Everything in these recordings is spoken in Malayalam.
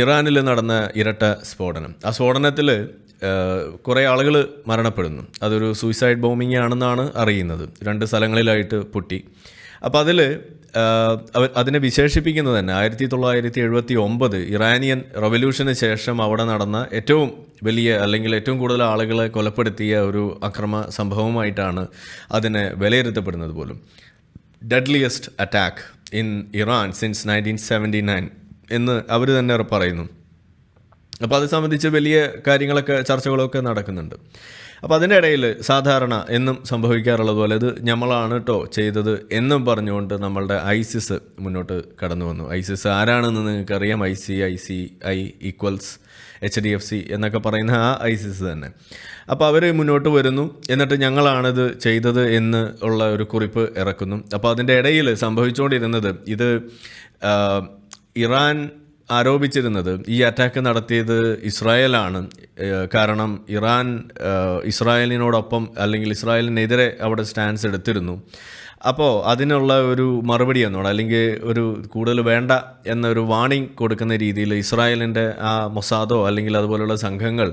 ഇറാനിൽ നടന്ന ഇരട്ട സ്ഫോടനം. ആ സ്ഫോടനത്തിൽ കുറേ ആളുകൾ മരണപ്പെടുന്നു. അതൊരു സൂയിസൈഡ് ബോംബിംഗ് ആണെന്നാണ് അറിയുന്നത്. രണ്ട് സ്ഥലങ്ങളിലായിട്ട് പൊട്ടി. അപ്പോൾ അതിൽ അതിനെ വിശേഷിപ്പിക്കുന്നത് തന്നെ ആയിരത്തി തൊള്ളായിരത്തി എഴുപത്തി ഒമ്പത് ഇറാനിയൻ റവല്യൂഷന് ശേഷം അവിടെ നടന്ന ഏറ്റവും വലിയ അല്ലെങ്കിൽ ഏറ്റവും കൂടുതൽ ആളുകളെ കൊലപ്പെടുത്തിയ ഒരു അക്രമ സംഭവമായിട്ടാണ് അതിനെ വിലയിരുത്തപ്പെടുന്നത് പോലും. Deadliest attack in Iran since nineteen seventy nine എന്ന് അവർ തന്നെ പറയുന്നു. അപ്പോൾ അത് സംബന്ധിച്ച് വലിയ കാര്യങ്ങളൊക്കെ ചർച്ചകളൊക്കെ നടക്കുന്നുണ്ട്. അപ്പോൾ അതിന്റെ ഇടയിൽ സാധാരണ എന്നും സംഭവിക്കാറുള്ളത് പോലെ ഇത് നമ്മളാണ് കേട്ടോ ചെയ്തത് എന്നും പറഞ്ഞുകൊണ്ട് നമ്മളുടെ ഐസിസ് മുന്നോട്ട് കടന്നു വന്നു. ഐസിസ് ആരാണെന്ന് നിങ്ങൾക്കറിയാം? I C I C I equals H D F C എന്നൊക്കെ പറയുന്ന ആ ഐസിസ് തന്നെ. അപ്പോൾ അവർ മുന്നോട്ട് വരുന്നു. എന്നിട്ട് ഞങ്ങളാണിത് ചെയ്തത് എന്ന് ഉള്ള ഒരു കുറിപ്പ് ഇറക്കുന്നു. അപ്പോൾ അതിന്റെ ഇടയിൽ സംഭവിച്ചുകൊണ്ടിരുന്നത് ഇത് ഇറാൻ ആരോപിച്ചിരുന്നത് ഈ അറ്റാക്ക് നടത്തിയത് ഇസ്രായേലാണ്. കാരണം ഇറാൻ ഇസ്രായേലിനോടൊപ്പം അല്ലെങ്കിൽ ഇസ്രായേലിനെതിരെ അവിടെ സ്റ്റാൻസ് എടുത്തിരുന്നു. അപ്പോൾ അതിനുള്ള ഒരു മറുപടി എന്നോട് അല്ലെങ്കിൽ ഒരു കൂടുതൽ വേണ്ട എന്നൊരു വാണിംഗ് കൊടുക്കുന്ന രീതിയിൽ ഇസ്രായേലിന്റെ ആ മൊസാദോ അല്ലെങ്കിൽ അതുപോലെയുള്ള സംഘങ്ങൾ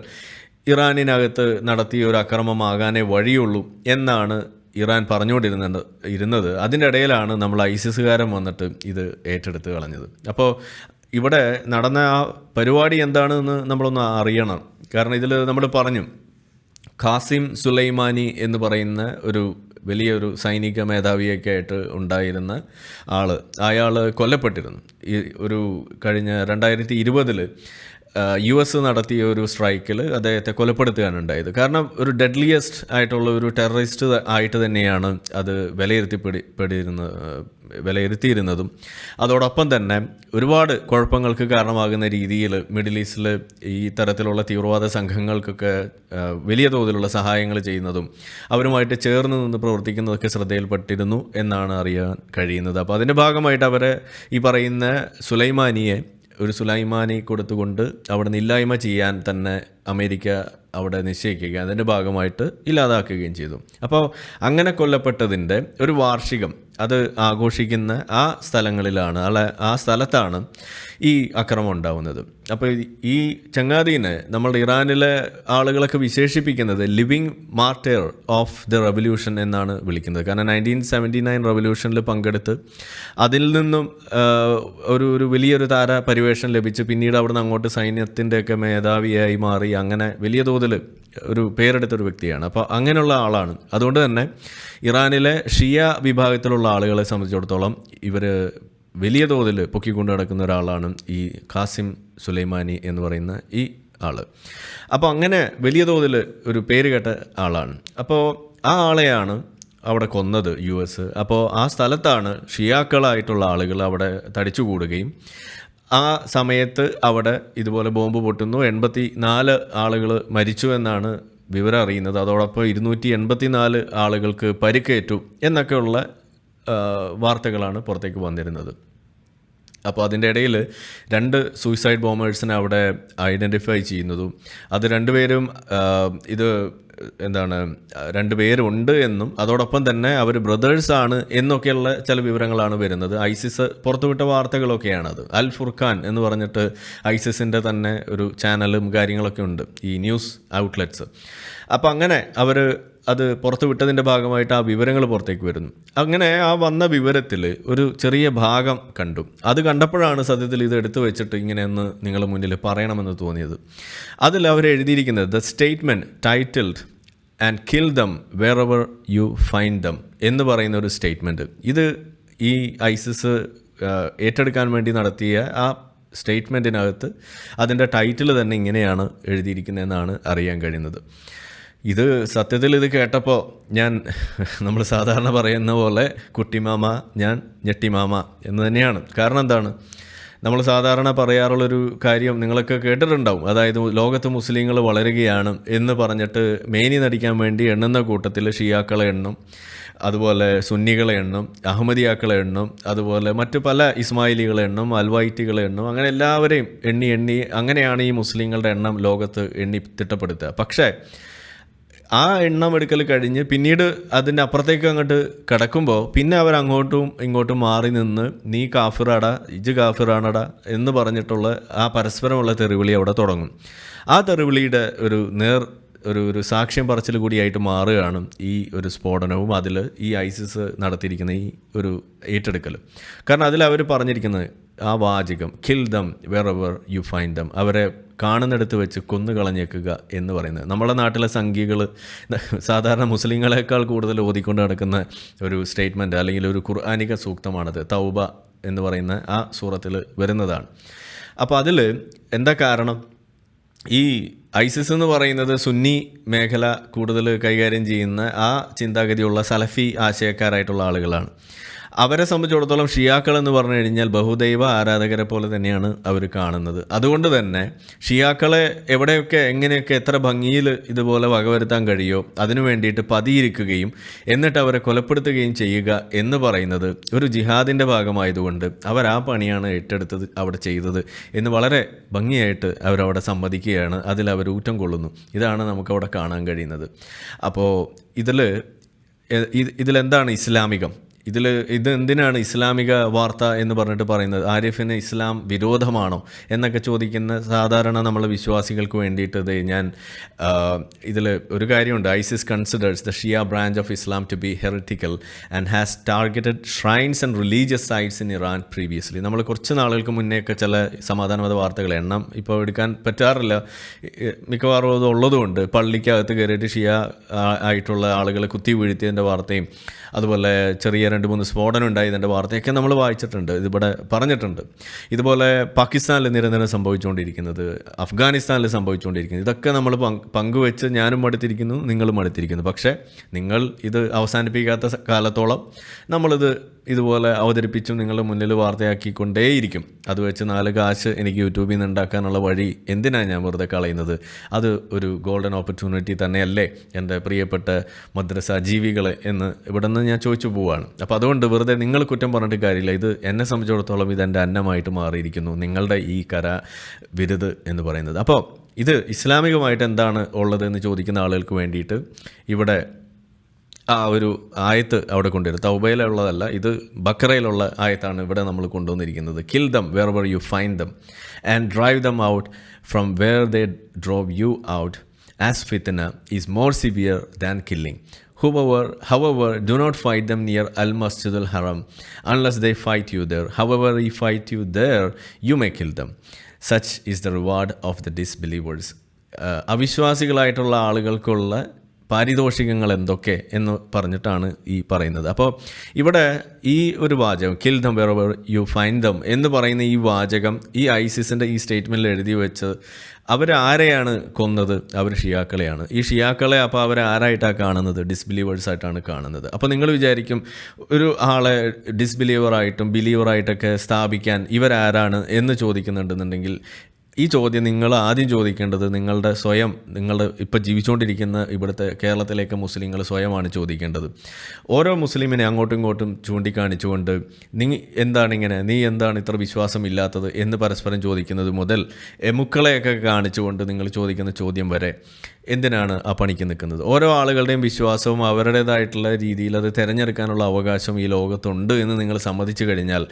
ഇറാനിനകത്ത് നടത്തിയ ഒരു അക്രമമാകാനേ വഴിയുള്ളൂ എന്നാണ് ഇറാൻ പറഞ്ഞുകൊണ്ടിരുന്നത് ഇരുന്നത്. അതിന്റെ ഇടയിലാണ് നമ്മൾ ഐസിസുകാരൻ വന്നിട്ട് ഇത് ഏറ്റെടുത്ത് കളഞ്ഞത്. അപ്പോൾ ഇവിടെ നടന്ന ആ പരിപാടി എന്താണെന്ന് നമ്മളൊന്ന് അറിയണം. കാരണം ഇതിൽ നമ്മൾ പറഞ്ഞു ഖാസിം സുലൈമാനി എന്ന് പറയുന്ന ഒരു വലിയൊരു സൈനിക മേധാവിയൊക്കെ ആയിട്ട് ഉണ്ടായിരുന്ന ആൾ അയാൾ കൊല്ലപ്പെട്ടിരുന്നു. ഈ ഒരു കഴിഞ്ഞ രണ്ടായിരത്തി ഇരുപതിൽ യു എസ് നടത്തിയ ഒരു സ്ട്രൈക്കിൽ അദ്ദേഹത്തെ കൊലപ്പെടുത്തുകയാണ് ഉണ്ടായത് കാരണം ഒരു ഡെഡ്ലിയസ്റ്റ് ആയിട്ടുള്ള ഒരു ടെററിസ്റ്റ് ആയിട്ട് തന്നെയാണ് അത് വിലയിരുത്തിപ്പെടിപ്പെടിയിരുന്ന വിലയിരുത്തിയിരുന്നതും. അതോടൊപ്പം തന്നെ ഒരുപാട് കുഴപ്പങ്ങൾക്ക് കാരണമാകുന്ന രീതിയിൽ മിഡിൽ ഈസ്റ്റിൽ ഈ തരത്തിലുള്ള തീവ്രവാദ സംഘങ്ങൾക്കൊക്കെ വലിയ തോതിലുള്ള സഹായങ്ങൾ ചെയ്യുന്നതും അവരുമായിട്ട് ചേർന്ന് നിന്ന് പ്രവർത്തിക്കുന്നതൊക്കെ ശ്രദ്ധയിൽപ്പെട്ടിരുന്നു എന്നാണ് അറിയാൻ കഴിയുന്നത്. അപ്പോൾ അതിന്റെ ഭാഗമായിട്ട് അവരെ ഈ പറയുന്ന സുലൈമാനിയെ ഒരു സുലൈമാനി കൊടുത്തുകൊണ്ട് അവിടെ നിന്ന് ഇല്ലായ്മ ചെയ്യാൻ തന്നെ അമേരിക്ക അവിടെ നിശ്ചയിക്കുകയും അതിന്റെ ഭാഗമായിട്ട് ഇല്ലാതാക്കുകയും ചെയ്തു. അപ്പോൾ അങ്ങനെ കൊല്ലപ്പെട്ടതിന്റെ ഒരു വാർഷികം അത് ആഘോഷിക്കുന്ന ആ സ്ഥലങ്ങളിലാണ് അല്ല ആ സ്ഥലത്താണ് ഈ അക്രമം ഉണ്ടാവുന്നത്. അപ്പോൾ ഈ- ചങ്ങാതീനെ നമ്മൾ ഇറാനിലെ ആളുകളൊക്കെ വിശേഷിപ്പിക്കുന്നത് living martyr of the revolution എന്നാണ് വിളിക്കുന്നത്. കാരണം നയന്റീൻ സെവന്റി നയൻ റവല്യൂഷനിൽ പങ്കെടുത്ത് അതിൽ നിന്നും ഒരു ഒരു വലിയൊരു താര പരിവേഷം ലഭിച്ച് പിന്നീട് അവിടുന്ന് അങ്ങോട്ട് സൈന്യത്തിന്റെയൊക്കെ മേധാവിയായി മാറി അങ്ങനെ വലിയ തോതിൽ ഒരു പേരെടുത്ത ഒരു വ്യക്തിയാണ്. അപ്പോൾ അങ്ങനെയുള്ള ആളാണ്. അതുകൊണ്ട് തന്നെ ഇറാനിലെ ഷിയ വിഭാഗത്തിലുള്ള ആളുകളെ സംബന്ധിച്ചിടത്തോളം ഇവർ വലിയ തോതിൽ പൊക്കിക്കൊണ്ട് നടക്കുന്ന ഒരാളാണ് ഈ കാസിം സുലൈമാനി എന്ന് പറയുന്ന ഈ ആൾ അപ്പോൾ അങ്ങനെ വലിയ തോതിൽ ഒരു പേര് കേട്ട ആളാണ്. അപ്പോൾ ആ ആളെയാണ് അവിടെ കൊന്നത് യു എസ്. അപ്പോൾ ആ സ്ഥലത്താണ് ഷിയാക്കളായിട്ടുള്ള ആളുകൾ അവിടെ തടിച്ചുകൂടുകയും ആ സമയത്ത് അവിടെ ഇതുപോലെ ബോംബ് പൊട്ടുന്നു. എൺപത്തി നാല് ആളുകൾ മരിച്ചു എന്നാണ് വിവരം അറിയുന്നത്. അതോടൊപ്പം ഇരുന്നൂറ്റി എൺപത്തി നാല് ആളുകൾക്ക് പരിക്കേറ്റു എന്നൊക്കെയുള്ള വാർത്തകളാണ് പുറത്തേക്ക് വന്നിരുന്നത്. അപ്പോൾ അതിന്റെ ഇടയിൽ രണ്ട് സൂയിസൈഡ് ബോംബേഴ്സിനെ അവിടെ ഐഡന്റിഫൈ ചെയ്യുന്നതും അത് രണ്ടുപേരും ഇത് എന്താണ് രണ്ട് പേരുണ്ട് എന്നും അതോടൊപ്പം തന്നെ അവർ ബ്രദേഴ്സ് ബ്രദേഴ്സാണ് എന്നൊക്കെയുള്ള ചില വിവരങ്ങളാണ് വരുന്നത്. ഐസിസ് പുറത്തുവിട്ട വാർത്തകളൊക്കെയാണത്. അൽ ഫുർഖാൻ എന്ന് പറഞ്ഞിട്ട് ഐസിസിന്റെ തന്നെ ഒരു ചാനലും കാര്യങ്ങളൊക്കെ ഉണ്ട്. ഈ ന്യൂസ് ഔട്ട്ലെറ്റ്സ്. അപ്പോൾ അങ്ങനെ അവർ അത് പുറത്തു വിട്ടതിന്റെ ഭാഗമായിട്ട് ആ വിവരങ്ങൾ പുറത്തേക്ക് വരുന്നു. അങ്ങനെ ആ വന്ന വിവരത്തിൽ ഒരു ചെറിയ ഭാഗം കണ്ടു. അത് കണ്ടപ്പോഴാണ് സത്യത്തിൽ ഇത് എടുത്തു വെച്ചിട്ട് ഇങ്ങനെയൊന്ന് നിങ്ങളുടെ മുന്നിൽ പറയണമെന്ന് തോന്നിയത്. അതിൽ അവർ എഴുതിയിരിക്കുന്നത് the statement titled and kill them wherever you find them എന്ന് പറയുന്ന ഒരു സ്റ്റേറ്റ്മെന്റ് ഇത് ഈ ഐസിസ് ഏറ്റെടുക്കാൻ വേണ്ടി നടത്തിയ ആ സ്റ്റേറ്റ്മെന്റിനകത്ത് അതിന്റെ ടൈറ്റിൽ തന്നെ ഇങ്ങനെയാണ് എഴുതിയിരിക്കുന്നതെന്നാണ് അറിയാൻ കഴിയുന്നത്. ഇത് സത്യത്തിൽ ഇത് കേട്ടപ്പോൾ ഞാൻ നമ്മൾ സാധാരണ പറയുന്ന പോലെ കുട്ടിമാമ ഞാൻ ഞെട്ടിമാമ എന്ന് തന്നെയാണ്. കാരണം എന്താണ്? നമ്മൾ സാധാരണ പറയാറുള്ളൊരു കാര്യം നിങ്ങളൊക്കെ കേട്ടിട്ടുണ്ടാവും. അതായത് ലോകത്ത് മുസ്ലിങ്ങൾ വളരുകയാണ് എന്ന് പറഞ്ഞിട്ട് മേനി നടിക്കാൻ വേണ്ടി എണ്ണുന്ന കൂട്ടത്തിൽ ഷിയാക്കളെ എണ്ണും അതുപോലെ സുന്നികളെ എണ്ണും അഹമ്മദിയാക്കളെ എണ്ണും അതുപോലെ മറ്റു പല ഇസ്മായിലികളെ എണ്ണും അൽവൈറ്റികളെ എണ്ണും അങ്ങനെ എല്ലാവരെയും എണ്ണി എണ്ണി അങ്ങനെയാണ് ഈ മുസ്ലിങ്ങളുടെ എണ്ണം ലോകത്ത് എണ്ണി തിട്ടപ്പെടുത്തുക. പക്ഷേ ആ എണ്ണം എടുക്കൽ കഴിഞ്ഞ് പിന്നീട് അതിന്റെ അപ്പുറത്തേക്ക് അങ്ങോട്ട് കിടക്കുമ്പോൾ പിന്നെ അവർ അങ്ങോട്ടും ഇങ്ങോട്ടും മാറി നിന്ന് നീ കാഫിറാടാ ഇജ് കാഫിറാണടാ എന്ന് പറഞ്ഞിട്ടുള്ള ആ പരസ്പരമുള്ള തെറിവിളി അവിടെ തുടങ്ങും. ആ തെറിവിളിയുടെ ഒരു നേർ ഒരു ഒരു സാക്ഷ്യം പറച്ചിൽ കൂടിയായിട്ട് മാറുകയാണ് ഈ ഒരു സ്ഫോടനവും അതിൽ ഈ ഐസിസ് നടത്തിയിരിക്കുന്ന ഈ ഒരു ഏറ്റെടുക്കൽ. കാരണം അതിൽ അവർ പറഞ്ഞിരിക്കുന്നത് ആ വാചകം kill them wherever you find them അവരെ കാണുന്നിടത്ത് വെച്ച് കൊന്നുകളഞ്ഞേക്കുക എന്ന് പറയുന്നത്. നമ്മുടെ നാട്ടിലെ സംഖ്യകൾ സാധാരണ മുസ്ലിങ്ങളെക്കാൾ കൂടുതൽ ഓതിക്കൊണ്ട് നടക്കുന്ന ഒരു സ്റ്റേറ്റ്മെന്റ് അല്ലെങ്കിൽ ഒരു ഖുർആാനിക സൂക്തമാണത്. തൗബ എന്ന് പറയുന്ന ആ സൂറത്തിൽ വരുന്നതാണ്. അപ്പോൾ അതിൽ എന്താ കാരണം? ഈ ഐസിസ് എന്ന് പറയുന്നത് സുന്നി മേഖല കൂടുതൽ കൈകാര്യം ചെയ്യുന്ന ആ ചിന്താഗതിയുള്ള സലഫി ആശയക്കാരായിട്ടുള്ള ആളുകളാണ്. അവരെ സംബന്ധിച്ചിടത്തോളം ഷിയാക്കൾ എന്ന് പറഞ്ഞു കഴിഞ്ഞാൽ ബഹുദൈവ ആരാധകരെ പോലെ തന്നെയാണ് അവർ കാണുന്നത്. അതുകൊണ്ട് തന്നെ ഷിയാക്കളെ എവിടെയൊക്കെ എങ്ങനെയൊക്കെ എത്ര ഭംഗിയിൽ ഇതുപോലെ വകവരുത്താൻ കഴിയോ അതിനു വേണ്ടിയിട്ട് പതിയിരിക്കുകയും എന്നിട്ട് അവരെ കൊലപ്പെടുത്തുകയും ചെയ്യുക എന്ന് പറയുന്നത് ഒരു ജിഹാദിന്റെ ഭാഗമായതുകൊണ്ട് അവർ ആ പണിയാണ് ഏറ്റെടുത്തത് അവിടെ ചെയ്തത് എന്ന് വളരെ ഭംഗിയായിട്ട് അവരവിടെ സമ്മതിക്കുകയാണ്. അതിൽ അവർ ഊറ്റം കൊള്ളുന്നു. ഇതാണ് നമുക്കവിടെ കാണാൻ കഴിയുന്നത്. അപ്പോൾ ഇതിൽ ഇതിലെന്താണ് ഇസ്ലാമികം? ഇതിൽ ഇത് എന്തിനാണ് ഇസ്ലാമിക വാർത്ത എന്ന് പറഞ്ഞിട്ട് പറയുന്നത്? ആരിഫിന് ഇസ്ലാം വിരോധമാണോ എന്നൊക്കെ ചോദിക്കുന്ന സാധാരണ നമ്മളെ വിശ്വാസികൾക്ക് വേണ്ടിയിട്ട് ഞാൻ ഇതിൽ ഒരു കാര്യമുണ്ട്. ISIS considers the Shia branch of Islam to be heretical and has targeted shrines and religious sites in Iran previously നമ്മൾ കുറച്ച് നാളുകൾക്ക് മുന്നേയൊക്കെ ചില സമാധാനവാദ വാർത്തകൾ എണ്ണം ഇപ്പോൾ എടുക്കാൻ പറ്റാറില്ല. മിക്കവാറും അത് ഉള്ളതുകൊണ്ട് പള്ളിക്കകത്ത് കയറിയിട്ട് ഷിയ ആയിട്ടുള്ള ആളുകളെ കുത്തി വീഴ്ത്തിയതിന്റെ വാർത്തയും അതുപോലെ ചെറിയ രണ്ട് മൂന്ന് സ്ഫോടനം ഉണ്ടായി എന്നെ വാർത്തയൊക്കെ നമ്മൾ വായിച്ചിട്ടുണ്ട്. ഇതിവിടെ പറഞ്ഞിട്ടുണ്ട്. ഇതുപോലെ പാകിസ്ഥാനിൽ നിരന്തരം സംഭവിച്ചുകൊണ്ടിരിക്കുന്നത് അഫ്ഗാനിസ്ഥാനിൽ സംഭവിച്ചുകൊണ്ടിരിക്കുന്നത് ഇതൊക്കെ നമ്മൾ പങ്കുവെച്ച് ഞാനും മടുത്തിരിക്കുന്നു നിങ്ങളും മടുത്തിരിക്കുന്നു. പക്ഷേ നിങ്ങൾ ഇത് അവസാനിപ്പിക്കാത്ത കാലത്തോളം നമ്മളിത് ഇതുപോലെ അവതരിപ്പിച്ചും നിങ്ങളുടെ മുന്നിൽ വാർത്തയാക്കിക്കൊണ്ടേയിരിക്കും. അത് വെച്ച് നാല് കാശ് എനിക്ക് യൂട്യൂബിൽ നിന്ന് ഉണ്ടാക്കാനുള്ള വഴി എന്തിനാണ് ഞാൻ വെറുതെ കളയുന്നത്? അത് ഒരു ഗോൾഡൻ ഓപ്പർച്യൂണിറ്റി തന്നെയല്ലേ എന്റെ പ്രിയപ്പെട്ട മദ്രസ ജീവികളെ എന്ന് ഇവിടെ നിന്ന് ഞാൻ ചോദിച്ചു പോവുകയാണ് അപ്പോൾ അതുകൊണ്ട് വെറുതെ നിങ്ങൾ കുറ്റം പറഞ്ഞിട്ട് കാര്യമില്ല. ഇത് എന്നെ സംബന്ധിച്ചിടത്തോളം ഇത് എന്റെ അന്നമായിട്ട് മാറിയിരിക്കുന്നു. നിങ്ങളുടെ ഈ കര വിരുത് എന്ന് പറയുന്നത്. അപ്പോൾ ഇത് ഇസ്ലാമികമായിട്ട് എന്താണ് ഉള്ളതെന്ന് ചോദിക്കുന്ന ആളുകൾക്ക് വേണ്ടിയിട്ട് ഇവിടെ ആ ഒരു ആയത്ത് അവിടെ കൊണ്ടുവരും തൗബയിലുള്ളതല്ല ഇത് ബക്കറയിലുള്ള ആയത്താണ് ഇവിടെ നമ്മൾ കൊണ്ടുവന്നിരിക്കുന്നത്. Kill them wherever you find them and drive them out from where they drove you out as ഫിത്തന is more severe than killing Whoever, however, do not fight them near Al Masjid al Haram unless they fight you there. However, if fight you there, you may kill them. Such is the reward of the disbelievers. അവിശ്വാസികളായിട്ടുള്ള ആളുകൾക്കുള്ള പാരിതോഷികങ്ങൾ എന്തൊക്കെ എന്ന് പറഞ്ഞിട്ടാണ് ഈ പറയുന്നത്. അപ്പോൾ ഇവിടെ ഈ ഒരു വാചകം kill them wherever you find them എന്ന് പറയുന്ന ഈ വാചകം ഈ ഐസിസിന്റെ ഈ സ്റ്റേറ്റ്മെന്റിൽ എഴുതി വെച്ച് അവരാരെയാണ് കൊന്നത്? അവർ ഷിയാക്കളെയാണ്. ഈ ഷിയാക്കളെ അപ്പോൾ അവർ ആരായിട്ടാണ് കാണുന്നത്? ഡിസ്ബിലീവേഴ്സായിട്ടാണ് കാണുന്നത്. അപ്പോൾ നിങ്ങൾ വിചാരിക്കും ഒരു ആളെ ഡിസ്ബിലീവറായിട്ടും ബിലീവറായിട്ടൊക്കെ സ്ഥാപിക്കാൻ ഇവരാരാണ് എന്ന് ചോദിക്കുന്നുണ്ടെന്നുണ്ടെങ്കിൽ ഈ ചോദ്യം നിങ്ങൾ ആദ്യം ചോദിക്കേണ്ടത് നിങ്ങളുടെ സ്വയം നിങ്ങൾ ഇപ്പോൾ ജീവിച്ചുകൊണ്ടിരിക്കുന്ന ഇവിടുത്തെ കേരളത്തിലേക്ക് മുസ്ലിങ്ങൾ സ്വയമാണ് ചോദിക്കേണ്ടത്. ഓരോ മുസ്ലിമിനെ അങ്ങോട്ടും ഇങ്ങോട്ടും ചൂണ്ടിക്കാണിച്ചുകൊണ്ട് നീ എന്താണ് ഇങ്ങനെ നീ എന്താണ് ഇത്ര വിശ്വാസം ഇല്ലാത്തത് എന്ന് പരസ്പരം ചോദിക്കുന്നത് മുതൽ എമുക്കളെയൊക്കെ കാണിച്ചുകൊണ്ട് നിങ്ങൾ ചോദിക്കുന്ന ചോദ്യം വരെ എന്തിനാണ് ആ പണിക്ക് നിൽക്കുന്നത്? ഓരോ ആളുകളുടെയും വിശ്വാസവും അവരുടേതായിട്ടുള്ള രീതിയിൽ അത് തിരഞ്ഞെടുക്കാനുള്ള അവകാശം ഈ ലോകത്തുണ്ട് എന്ന് നിങ്ങൾ സമ്മതിച്ചു കഴിഞ്ഞാൽ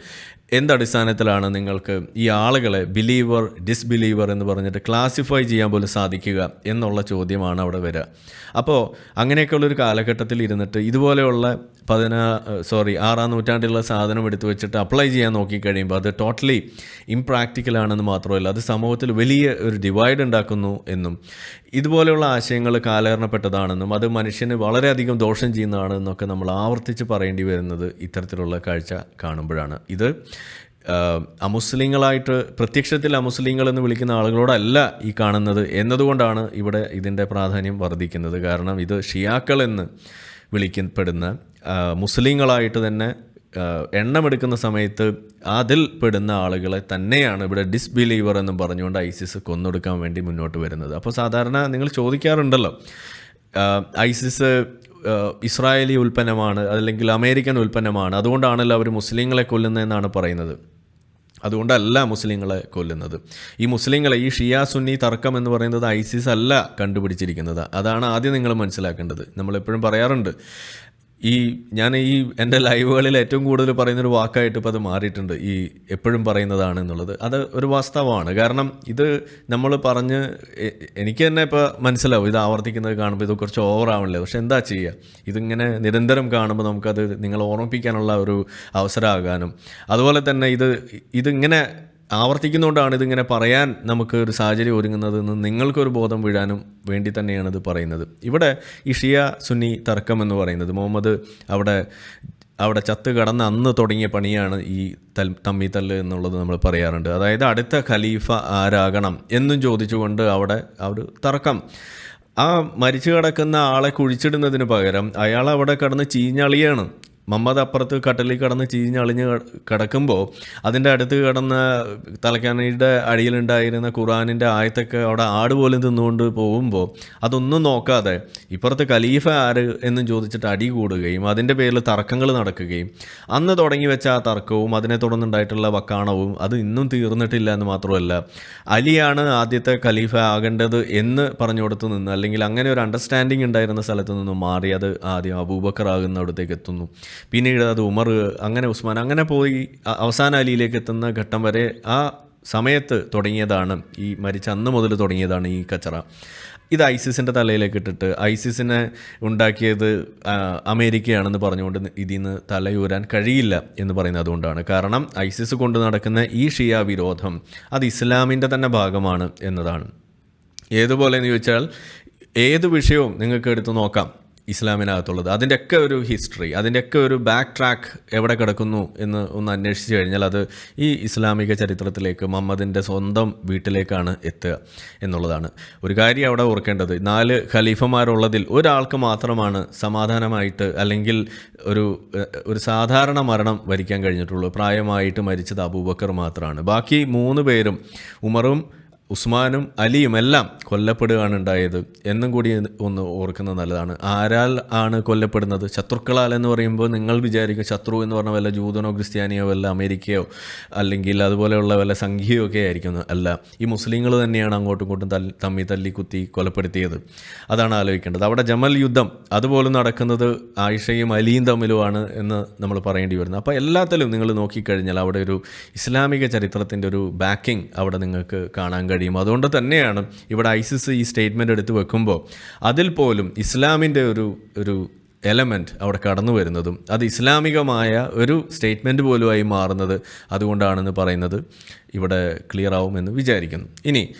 എന്തടിസ്ഥാനത്തിലാണ് നിങ്ങൾക്ക് ഈ ആളുകളെ ബിലീവർ ഡിസ്ബിലീവർ എന്ന് പറഞ്ഞിട്ട് ക്ലാസിഫൈ ചെയ്യാൻ പോലും സാധിക്കുക എന്നുള്ള ചോദ്യമാണ് അവിടെ വരിക അപ്പോൾ അങ്ങനെയൊക്കെയുള്ളൊരു കാലഘട്ടത്തിൽ ഇരുന്നിട്ട് ഇതുപോലെയുള്ള പതിനാ സോറി ആറാം നൂറ്റാണ്ടിലുള്ള സാധനം എടുത്തു വെച്ചിട്ട് അപ്ലൈ ചെയ്യാൻ നോക്കിക്കഴിയുമ്പോൾ അത് ടോട്ടലി ഇംപ്രാക്ടിക്കലാണെന്ന് മാത്രമല്ല അത് സമൂഹത്തിൽ വലിയ ഒരു ഡിവൈഡ് ഉണ്ടാക്കുന്നു എന്നും ഇതുപോലെയുള്ള ആശയങ്ങൾ കാലഹരണപ്പെട്ടതാണെന്നും അത് മനുഷ്യന് വളരെയധികം ദോഷം ചെയ്യുന്നതാണെന്നൊക്കെ നമ്മൾ ആവർത്തിച്ച് പറയേണ്ടി വരുന്നത് ഇത്തരത്തിലുള്ള കാഴ്ച കാണുമ്പോഴാണ്. ഇത് അമുസ്ലിങ്ങളായിട്ട് പ്രത്യക്ഷത്തിൽ അമുസ്ലിങ്ങൾ എന്ന് വിളിക്കുന്ന ആളുകളോടല്ല ഈ കാണുന്നത് എന്നതുകൊണ്ടാണ് ഇവിടെ ഇതിന്റെ പ്രാധാന്യം വർദ്ധിക്കുന്നത്. കാരണം ഇത് ഷിയാക്കൾ എന്ന് വിളിക്കപ്പെടുന്ന മുസ്ലിങ്ങളായിട്ട് തന്നെ എണ്ണമെടുക്കുന്ന സമയത്ത് അതിൽ പെടുന്ന ആളുകളെ തന്നെയാണ് ഇവിടെ ഡിസ്ബിലീവർ എന്നും പറഞ്ഞുകൊണ്ട് ഐസിസ് കൊന്നൊടുക്കാൻ വേണ്ടി മുന്നോട്ട് വരുന്നത്. അപ്പോൾ സാധാരണ നിങ്ങൾ ചോദിക്കാറുണ്ടല്ലോ ഐസിസ് ഇസ്രായേലി ഉൽപ്പന്നമാണ് അല്ലെങ്കിൽ അമേരിക്കൻ ഉൽപ്പന്നമാണ് അതുകൊണ്ടാണല്ലോ അവർ മുസ്ലിങ്ങളെ കൊല്ലുന്നതെന്നാണ് പറയുന്നത്. അതുകൊണ്ടല്ല മുസ്ലിങ്ങളെ കൊല്ലുന്നത്. ഈ മുസ്ലിങ്ങളെ ഈ ഷിയ സുന്നി തർക്കം എന്ന് പറയുന്നത് ഐസിസ് അല്ല കണ്ടുപിടിച്ചിരിക്കുന്നത്. അതാണ് ആദ്യം നിങ്ങൾ മനസ്സിലാക്കേണ്ടത്. നമ്മളെപ്പോഴും പറയാറുണ്ട് ഈ ഞാൻ ഈ എന്റെ ലൈവുകളിൽ ഏറ്റവും കൂടുതൽ പറയുന്നൊരു വാക്കായിട്ട് ഇപ്പോൾ അത് മാറിയിട്ടുണ്ട്. ഈ എപ്പോഴും പറയുന്നതാണ് എന്നുള്ളത്. അത് ഒരു വാസ്തവമാണ്. കാരണം ഇത് നമ്മൾ പറഞ്ഞ് എനിക്ക് തന്നെ ഇപ്പോൾ മനസ്സിലാവും. ഇത് ആവർത്തിക്കുന്നത് കാണുമ്പോൾ ഇത് കുറച്ച് ഓവറാവണല്ലേ? പക്ഷെ എന്താ ചെയ്യുക ഇതിങ്ങനെ നിരന്തരം കാണുമ്പോൾ നമുക്കത് നിങ്ങൾ ഓർമ്മിപ്പിക്കാനുള്ള ഒരു അവസരമാകാനും. അതുപോലെ തന്നെ ഇത് ഇതിങ്ങനെ ആവർത്തിക്കുന്നതുകൊണ്ടാണ് ഇതിങ്ങനെ പറയാൻ നമുക്ക് ഒരു സാഹചര്യം ഒരുങ്ങുന്നതെന്ന് നിങ്ങൾക്കൊരു ബോധം വീഴാനും വേണ്ടി തന്നെയാണ് ഇത് പറയുന്നത്. ഇവിടെ ഈ ഷിയ സുന്നി തർക്കം എന്ന് പറയുന്നത് മുഹമ്മദ് അവിടെ അവിടെ ചത്ത് കടന്ന് അന്ന് തുടങ്ങിയ പണിയാണ് ഈ തൽ തമ്മി തല്ല് എന്നുള്ളത് നമ്മൾ പറയാറുണ്ട്. അതായത് അടുത്ത ഖലീഫ ആരാകണം എന്നും ചോദിച്ചുകൊണ്ട് അവിടെ ആ ഒരു തർക്കം. ആ മരിച്ചു കിടക്കുന്ന ആളെ കുഴിച്ചിടുന്നതിന് പകരം അയാൾ അവിടെ കിടന്ന് ചീഞ്ഞളിയാണ്. മമ്മദ് അപ്പുറത്ത് കട്ടലിൽ കടന്ന് ചീഞ്ഞളിഞ്ഞ് കിടക്കുമ്പോൾ അതിന്റെ അടുത്ത് കിടന്ന തലക്കാനയുടെ അടിയിലുണ്ടായിരുന്ന ഖുറാനിന്റെ ആയത്തൊക്കെ അവിടെ ആട് പോലും തിന്നുകൊണ്ട് പോകുമ്പോൾ അതൊന്നും നോക്കാതെ ഇപ്പുറത്ത് ഖലീഫ ആര് എന്നും ചോദിച്ചിട്ട് അടി കൂടുകയും അതിന്റെ പേരിൽ തർക്കങ്ങൾ നടക്കുകയും അന്ന് തുടങ്ങി വെച്ച ആ തർക്കവും അതിനെ തുടർന്നുണ്ടായിട്ടുള്ള വക്കാണവും അത് ഇന്നും തീർന്നിട്ടില്ല എന്ന് മാത്രമല്ല അലിയാണ് ആദ്യത്തെ ഖലീഫ ആകേണ്ടത് എന്ന് പറഞ്ഞു കൊടുത്തു നിന്ന് അല്ലെങ്കിൽ അങ്ങനെ ഒരു അണ്ടർസ്റ്റാൻഡിങ് ഉണ്ടായിരുന്ന സ്ഥലത്ത് നിന്നും മാറി അത് ആദ്യം അബൂബക്കർ ആകുന്ന അടുത്തേക്ക് എത്തുന്നു. പിന്നീട് അത് ഉമർ അങ്ങനെ ഉസ്മാൻ അങ്ങനെ പോയി അവസാന അലിയിലേക്ക് എത്തുന്ന ഘട്ടം വരെ ആ സമയത്ത് തുടങ്ങിയതാണ്. ഈ മരിച്ച അന്ന് മുതൽ തുടങ്ങിയതാണ് ഈ കച്ചറ. ഇത് ഐസിസിന്റെ തലയിലേക്ക് ഇട്ടിട്ട് ഐസിസിനെ ഉണ്ടാക്കിയത് അമേരിക്കയാണെന്ന് പറഞ്ഞുകൊണ്ട് ഇതിൽ നിന്ന് തലയൂരാൻ കഴിയില്ല എന്ന് പറയുന്നത് അതുകൊണ്ടാണ്. കാരണം ഐസിസ് കൊണ്ട് നടക്കുന്ന ഈ ഷിയ വിരോധം അത് ഇസ്ലാമിന്റെ തന്നെ ഭാഗമാണ് എന്നതാണ്. ഏതുപോലെ എന്ന് ചോദിച്ചാൽ ഏത് വിഷയവും നിങ്ങൾക്ക് എടുത്ത് നോക്കാം. ഇസ്ലാമിനകത്തുള്ളത്. അതിന്റെയൊക്കെ ഒരു ഹിസ്റ്ററി അതിന്റെയൊക്കെ ഒരു ബാക്ക് ട്രാക്ക് എവിടെ കിടക്കുന്നു എന്ന് ഒന്ന് അന്വേഷിച്ച് കഴിഞ്ഞാൽ അത് ഈ ഇസ്ലാമിക ചരിത്രത്തിലേക്ക് മുഹമ്മദിന്റെ സ്വന്തം വീട്ടിലേക്കാണ് എത്തുക എന്നുള്ളതാണ്. ഒരു കാര്യം അവിടെ ഓർക്കേണ്ടത് നാല് ഖലീഫമാരുള്ളതിൽ ഒരാൾക്ക് മാത്രമാണ് സമാധാനമായിട്ട് അല്ലെങ്കിൽ ഒരു ഒരു സാധാരണ മരണം വരിക്കാൻ കഴിഞ്ഞിട്ടുള്ളൂ. പ്രായമായിട്ട് മരിച്ചത് അബൂബക്കർ മാത്രമാണ് ബാക്കി മൂന്ന് പേരും ഉമറും ഉസ്മാനും അലിയും എല്ലാം കൊല്ലപ്പെടുകയാണ് ഉണ്ടായത്. എന്നും കൂടി ഒന്ന് ഓർക്കുന്നത് നല്ലതാണ്. ആരാൽ ആണ് കൊല്ലപ്പെടുന്നത്? ശത്രുക്കളാൽ എന്ന് പറയുമ്പോൾ നിങ്ങൾ വിചാരിക്കും ശത്രു എന്ന് പറഞ്ഞ വല്ല ജൂതനോ ക്രിസ്ത്യാനിയോ വല്ല അമേരിക്കയോ അല്ലെങ്കിൽ അതുപോലെയുള്ള വല്ല സംഖ്യയോ ഒക്കെ ആയിരിക്കും അല്ല ഈ മുസ്ലിങ്ങൾ തന്നെയാണ് അങ്ങോട്ടും ഇങ്ങോട്ടും തല്ലി തമ്മി തല്ലി കുത്തി കൊലപ്പെടുത്തിയത്. അതാണ് ആലോചിക്കേണ്ടത്. അവിടെ ജമൽ യുദ്ധം അതുപോലെ നടക്കുന്നത് ആയിഷയും അലിയും തമ്മിലുമാണ് എന്ന് നമ്മൾ പറയേണ്ടി വരുന്നത് അപ്പോൾ എല്ലാത്തിലും നിങ്ങൾ നോക്കിക്കഴിഞ്ഞാൽ അവിടെ ഒരു ഇസ്ലാമിക ചരിത്രത്തിന്റെ ഒരു ബാക്കിംഗ് അവിടെ നിങ്ങൾക്ക് കാണാൻ കഴിയും. അതുകൊണ്ട് തന്നെയാണ് ഇവിടെ ഐസിസ് ഈ സ്റ്റേറ്റ്മെന്റ് എടുത്ത് വെക്കുമ്പോൾ അതിൽ പോലും ഇസ്ലാമിന്റെ ഒരു ഒരു എലമെന്റ് അവിടെ കടന്നു വരുന്നതും അത് ഇസ്ലാമികമായ ഒരു സ്റ്റേറ്റ്മെന്റ് പോലുമായി മാറുന്നത് അതുകൊണ്ടാണെന്ന് പറയുന്നത് ഇവിടെ ക്ലിയർ ആവുമെന്ന് വിചാരിക്കുന്നു. ഇനി